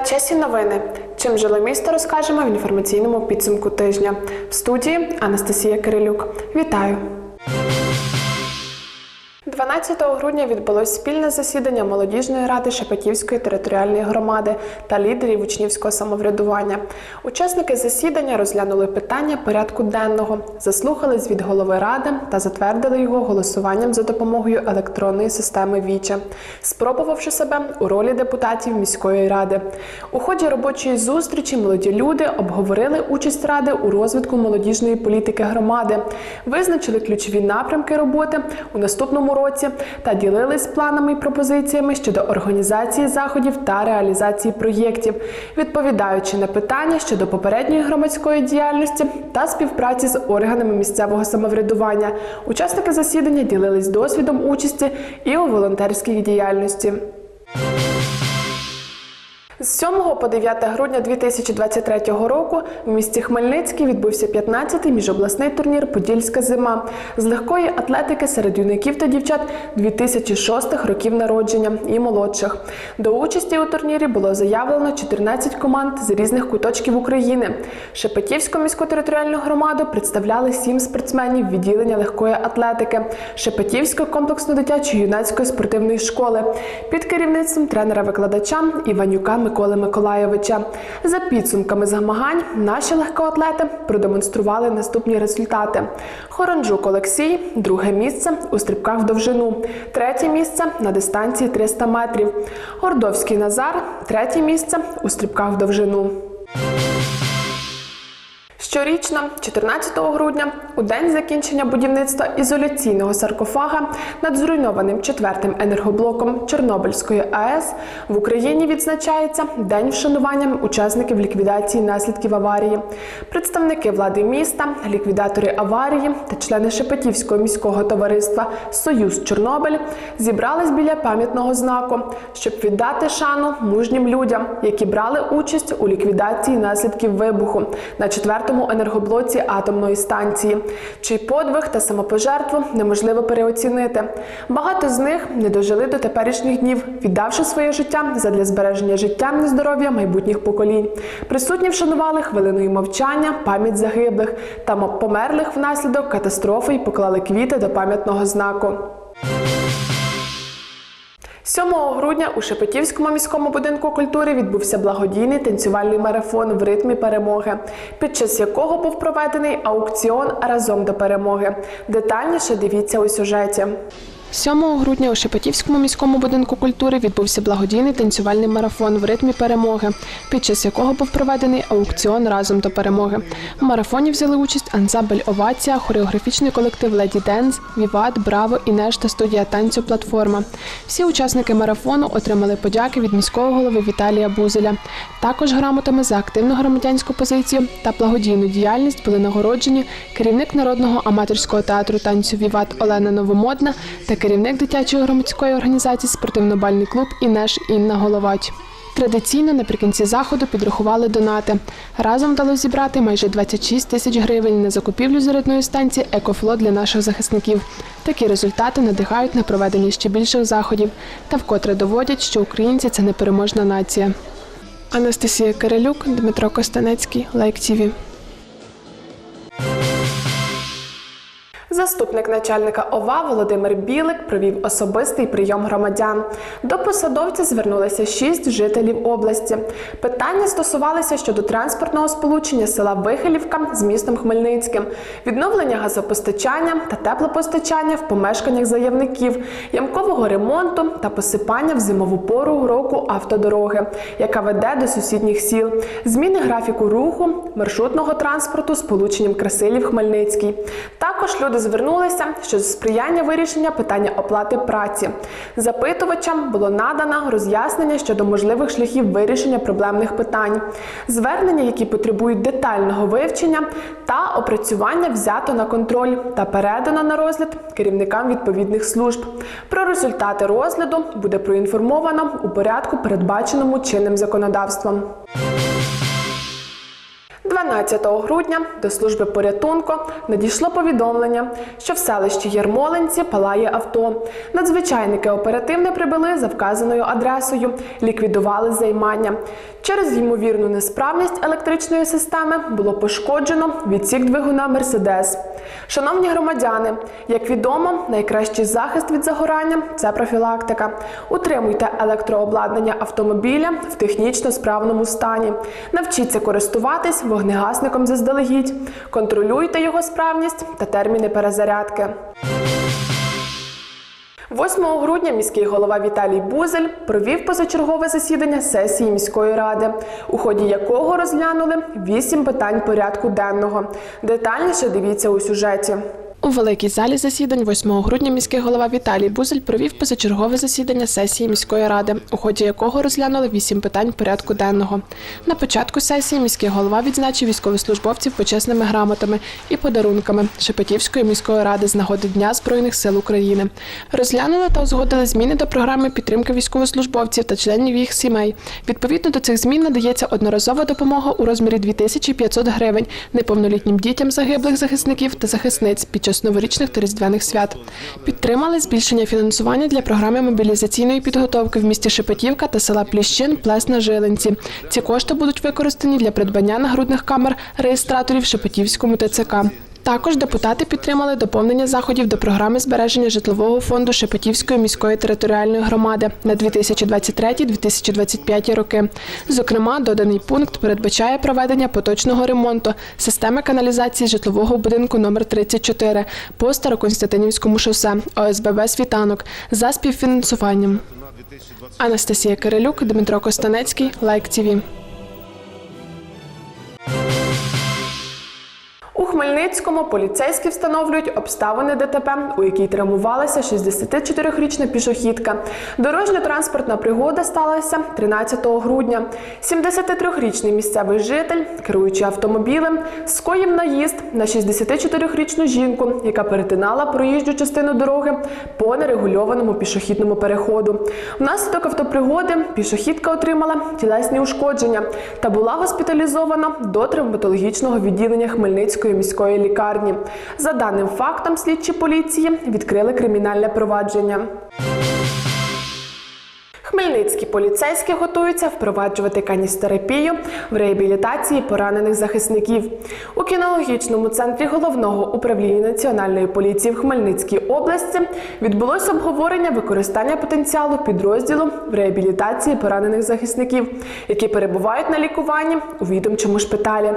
Часі новини. Чим жили місто, розкажемо в інформаційному підсумку тижня. В студії Анастасія Кирилюк. Вітаю! 12 грудня відбулось спільне засідання молодіжної ради Шепетівської територіальної громади та лідерів учнівського самоврядування. Учасники засідання розглянули питання порядку денного, заслухали звіт голови ради та затвердили його голосуванням за допомогою електронної системи Віча, спробувавши себе у ролі депутатів міської ради. У ході робочої зустрічі молоді люди обговорили участь ради у розвитку молодіжної політики громади, визначили ключові напрямки роботи у наступному році та ділились планами і пропозиціями щодо організації заходів та реалізації проєктів, відповідаючи на питання щодо попередньої громадської діяльності та співпраці з органами місцевого самоврядування. Учасники засідання ділились досвідом участі і у волонтерській діяльності. З 7 по 9 грудня 2023 року в місті Хмельницький відбувся 15-й міжобласний турнір Подільська зима з легкої атлетики серед юнаків та дівчат 2006 років народження і молодших. До участі у турнірі було заявлено 14 команд з різних куточків України. Шепетівську міську територіальну громаду представляли 7 спортсменів відділення легкої атлетики Шепетівської комплексно-дитячої юнацької спортивної школи під керівництвом тренера-викладача Іванюка Миколи Миколайовича. За підсумками змагань наші легкоатлети продемонстрували наступні результати: Хоронжук Олексій, друге місце у стрибках в довжину, третє місце на дистанції 300 метрів. Гордовський Назар, третє місце у стрибках в довжину. Щорічно, 14 грудня, у день закінчення будівництва ізоляційного саркофага над зруйнованим четвертим енергоблоком Чорнобильської АЕС в Україні відзначається День вшанування учасників ліквідації наслідків аварії. Представники влади міста, ліквідатори аварії та члени Шепетівського міського товариства Союз Чорнобиль зібрались біля пам'ятного знаку, щоб віддати шану мужнім людям, які брали участь у ліквідації наслідків вибуху на четвертому енергоблоці атомної станції, чий подвиг та самопожертву неможливо переоцінити. Багато з них не дожили до теперішніх днів, віддавши своє життя задля збереження життя і здоров'я майбутніх поколінь. Присутні вшанували хвилиною мовчання, пам'ять загиблих та померлих внаслідок катастрофи і поклали квіти до пам'ятного знаку. 7 грудня у Шепетівському міському будинку культури відбувся благодійний танцювальний марафон в ритмі перемоги, під час якого був проведений аукціон разом до перемоги. Детальніше дивіться у сюжеті. 7 грудня у Шепетівському міському будинку культури відбувся благодійний танцювальний марафон в ритмі перемоги, під час якого був проведений аукціон разом до перемоги. В марафоні взяли участь ансамбль Овація, хореографічний колектив Леді Денс, Віват, Браво і Нешта студія танцю Платформа. Всі учасники марафону отримали подяки від міського голови Віталія Бузеля. Також грамотами за активну громадянську позицію та благодійну діяльність були нагороджені керівник народного аматорського театру танцю Віват Олена Новомодна та керівник дитячої громадської організації Спортивно-бальний клуб Інеш Інна Головач. Традиційно наприкінці заходу підрахували донати. Разом вдалося зібрати майже 26 тисяч гривень на закупівлю зарядної станції Екофло для наших захисників. Такі результати надихають на проведення ще більших заходів та вкотре доводять, що українці це непереможна нація. Анастасія Кирилюк, Дмитро Костанецький, Лайк ТІВІ. Заступник начальника ОВА Володимир Білик провів особистий прийом громадян. До посадовця звернулися шість жителів області. Питання стосувалися щодо транспортного сполучення села Вихилівка з містом Хмельницьким, відновлення газопостачання та теплопостачання в помешканнях заявників, ямкового ремонту та посипання в зимову пору року автодороги, яка веде до сусідніх сіл, зміни графіку руху, маршрутного транспорту з полученням Красилів Хмельницький. Також люди звернулися щодо сприяння вирішення питання оплати праці. Запитувачам було надано роз'яснення щодо можливих шляхів вирішення проблемних питань. Звернення, які потребують детального вивчення та опрацювання, взято на контроль та передано на розгляд керівникам відповідних служб. Про результати розгляду буде проінформовано у порядку, передбаченому чинним законодавством. 12 грудня до служби порятунку надійшло повідомлення, що в селищі Єрмолинці палає авто. Надзвичайники оперативно прибули за вказаною адресою, ліквідували займання. Через ймовірну несправність електричної системи було пошкоджено відсік двигуна Мерседес. Шановні громадяни, як відомо, найкращий захист від загорання це профілактика. Утримуйте електрообладнання автомобіля в технічно справному стані. Навчіться користуватись вогнегасником заздалегідь. Контролюйте його справність та терміни перезарядки. 8 грудня міський голова Віталій Бузель провів позачергове засідання сесії міської ради, у ході якого розглянули вісім питань порядку денного. Детальніше дивіться у сюжеті. У великій залі засідань 8 грудня міський голова Віталій Бузель провів позачергове засідання сесії міської ради, у ході якого розглянули вісім питань порядку денного. На початку сесії міський голова відзначив військовослужбовців почесними грамотами і подарунками Шепетівської міської ради з нагоди Дня Збройних сил України. Розглянули та узгодили зміни до програми підтримки військовослужбовців та членів їх сімей. Відповідно до цих змін надається одноразова допомога у розмірі 2500 гривень неповнолітнім дітям загиблих захисників та захисниць під час новорічних та різдвяних свят. Підтримали збільшення фінансування для програми мобілізаційної підготовки в місті Шепетівка та села Пліщин, Плесна, Жилинці. Ці кошти будуть використані для придбання нагрудних камер реєстраторів Шепетівському ТЦК. Також депутати підтримали доповнення заходів до програми збереження житлового фонду Шепетівської міської територіальної громади на 2023-2025 роки. Зокрема, доданий пункт передбачає проведення поточного ремонту системи каналізації житлового будинку номер 34 по Староконстантинівському шосе ОСББ Світанок за співфінансуванням. Анастасія Кирилюк, Дмитро Костанецький, Лайк ТІВІ. У Хмельницькому поліцейські встановлюють обставини ДТП, у якій травмувалася 64-річна пішохідка. Дорожньо-транспортна пригода сталася 13 грудня. 73-річний місцевий житель, керуючи автомобілем, скоїв наїзд на 64-річну жінку, яка перетинала проїжджу частину дороги по нерегульованому пішохідному переходу. Внаслідок автопригоди пішохідка отримала тілесні ушкодження та була госпіталізована до травматологічного відділення Хмельницької міської лікарні. За даним фактом, слідчі поліції відкрили кримінальне провадження. Хмельницькі поліцейські готуються впроваджувати каністерапію в реабілітації поранених захисників. У кінологічному центрі головного управління національної поліції в Хмельницькій області відбулося обговорення використання потенціалу підрозділу в реабілітації поранених захисників, які перебувають на лікуванні у відомчому шпиталі.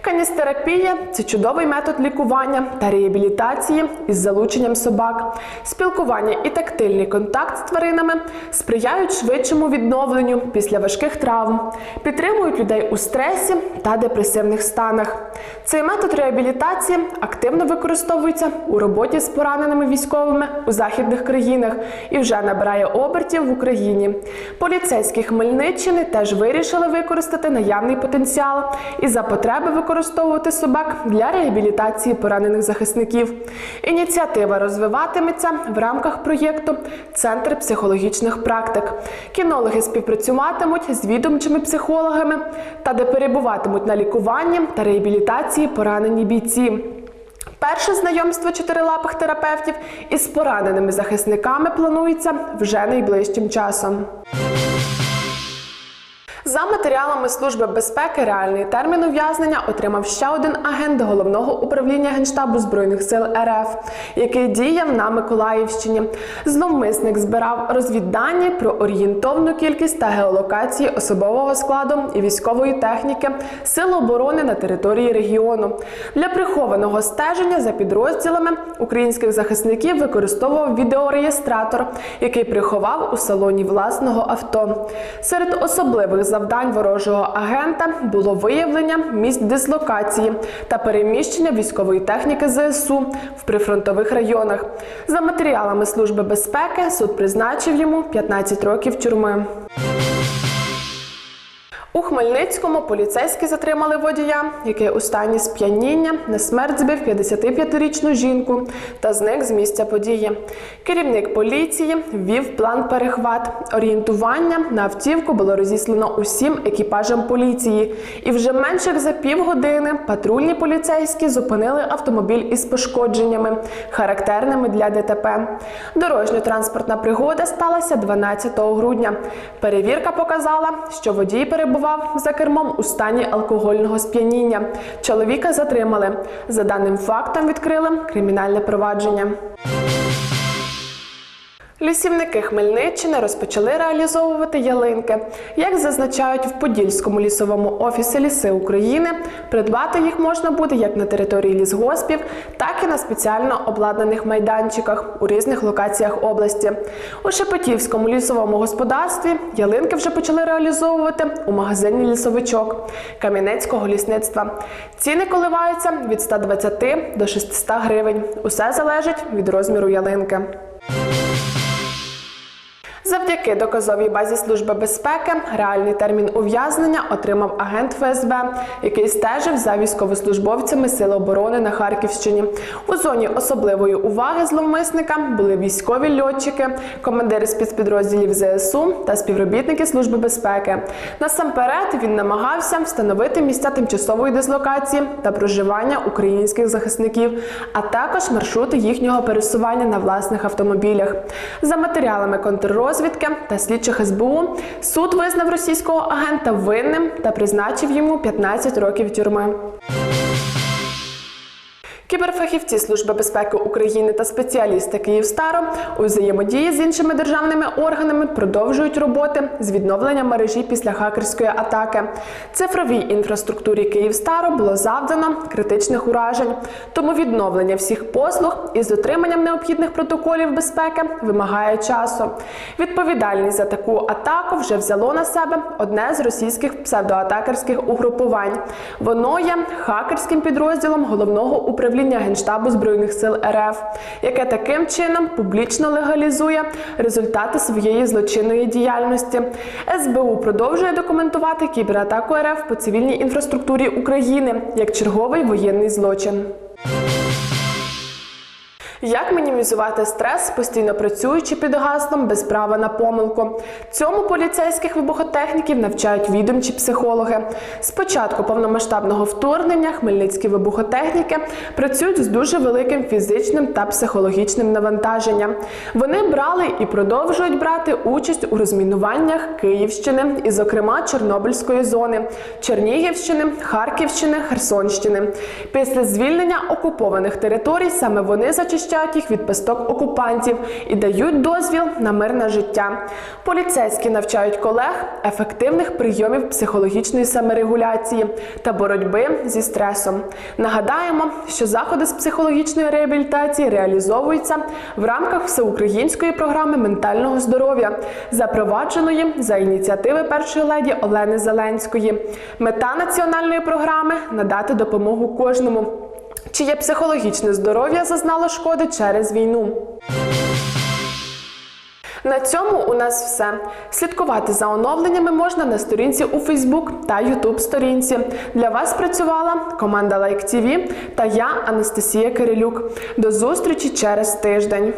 Каністерапія це чудовий метод лікування та реабілітації із залученням собак. Спілкування і тактильний контакт з тваринами сприяють швидшому відновленню після важких травм, підтримують людей у стресі та депресивних станах. Цей метод реабілітації активно використовується у роботі з пораненими військовими у західних країнах і вже набирає обертів в Україні. Поліцейські Хмельниччини теж вирішили використати наявний потенціал і за потреби використовувати собак для реабілітації поранених захисників. Ініціатива розвиватиметься в рамках проєкту Центр психологічних практик. Кінологи співпрацюватимуть з відомчими психологами та де перебуватимуть на лікуванні та реабілітації поранені бійці. Перше знайомство чотирилапих терапевтів із пораненими захисниками планується вже найближчим часом. За матеріалами Служби безпеки реальний термін ув'язнення отримав ще один агент головного управління Генштабу Збройних сил РФ, який діяв на Миколаївщині. Зловмисник збирав розвіддані про орієнтовну кількість та геолокації особового складу і військової техніки Сил оборони на території регіону. Для прихованого стеження за підрозділами українських захисників використовував відеореєстратор, який приховав у салоні власного авто. Серед особливих завдань ворожого агента було виявлення місць дислокації та переміщення військової техніки ЗСУ в прифронтових районах. За матеріалами Служби безпеки суд призначив йому 15 років тюрми. У Хмельницькому поліцейські затримали водія, який у стані сп'яніння на смерть збив 55-річну жінку та зник з місця події. Керівник поліції ввів план перехват. Орієнтування на автівку було розіслано усім екіпажам поліції. І вже менше як за півгодини патрульні поліцейські зупинили автомобіль із пошкодженнями, характерними для ДТП. Дорожньо-транспортна пригода сталася 12 грудня. Перевірка показала, що водій перебував за кермом у стані алкогольного сп'яніння. Чоловіка затримали. За даним фактом відкрили кримінальне провадження. Лісівники Хмельниччини розпочали реалізовувати ялинки. Як зазначають в Подільському лісовому офісі Ліси України, придбати їх можна буде як на території лісгоспів, так і на спеціально обладнаних майданчиках у різних локаціях області. У Шепетівському лісовому господарстві ялинки вже почали реалізовувати у магазині лісовичок Кам'янецького лісництва. Ціни коливаються від 120 до 600 гривень. Усе залежить від розміру ялинки. Завдяки доказовій базі Служби безпеки реальний термін ув'язнення отримав агент ФСБ, який стежив за військовослужбовцями Сил оборони на Харківщині. У зоні особливої уваги зловмисника були військові льотчики, командири спецпідрозділів ЗСУ та співробітники Служби безпеки. Насамперед він намагався встановити місця тимчасової дислокації та проживання українських захисників, а також маршрути їхнього пересування на власних автомобілях. За матеріалами контррозвідки та слідчих СБУ суд визнав російського агента винним та призначив йому 15 років тюрми. Кіберфахівці Служби безпеки України та спеціалісти Київстаро у взаємодії з іншими державними органами продовжують роботи з відновлення мережі після хакерської атаки. Цифровій інфраструктурі Київстаро було завдано критичних уражень, тому відновлення всіх послуг із дотриманням необхідних протоколів безпеки вимагає часу. Відповідальність за таку атаку вже взяло на себе одне з російських псевдоатакерських угрупувань. Воно є хакерським підрозділом головного управління Генштабу Збройних сил РФ, яке таким чином публічно легалізує результати своєї злочинної діяльності. СБУ продовжує документувати кібератаку РФ по цивільній інфраструктурі України як черговий воєнний злочин. Як мінімізувати стрес, постійно працюючи під гаслом без права на помилку? Цьому поліцейських вибухотехніків навчають відомчі психологи. З початку повномасштабного вторгнення хмельницькі вибухотехніки працюють з дуже великим фізичним та психологічним навантаженням. Вони брали і продовжують брати участь у розмінуваннях Київщини і, зокрема, Чорнобильської зони, Чернігівщини, Харківщини, Херсонщини. Після звільнення окупованих територій саме вони зачищають їх від пасток окупантів і дають дозвіл на мирне життя. Поліцейські навчають колег ефективних прийомів психологічної саморегуляції та боротьби зі стресом. Нагадаємо, що заходи з психологічної реабілітації реалізовуються в рамках всеукраїнської програми ментального здоров'я, запровадженої за ініціативи першої леді Олени Зеленської. Мета національної програми надати допомогу кожному чиє психологічне здоров'я зазнало шкоди через війну. На цьому у нас все. Слідкувати за оновленнями можна на сторінці у Фейсбук та Ютуб сторінці. Для вас працювала команда Like TV та я, Анастасія Кирилюк. До зустрічі через тиждень.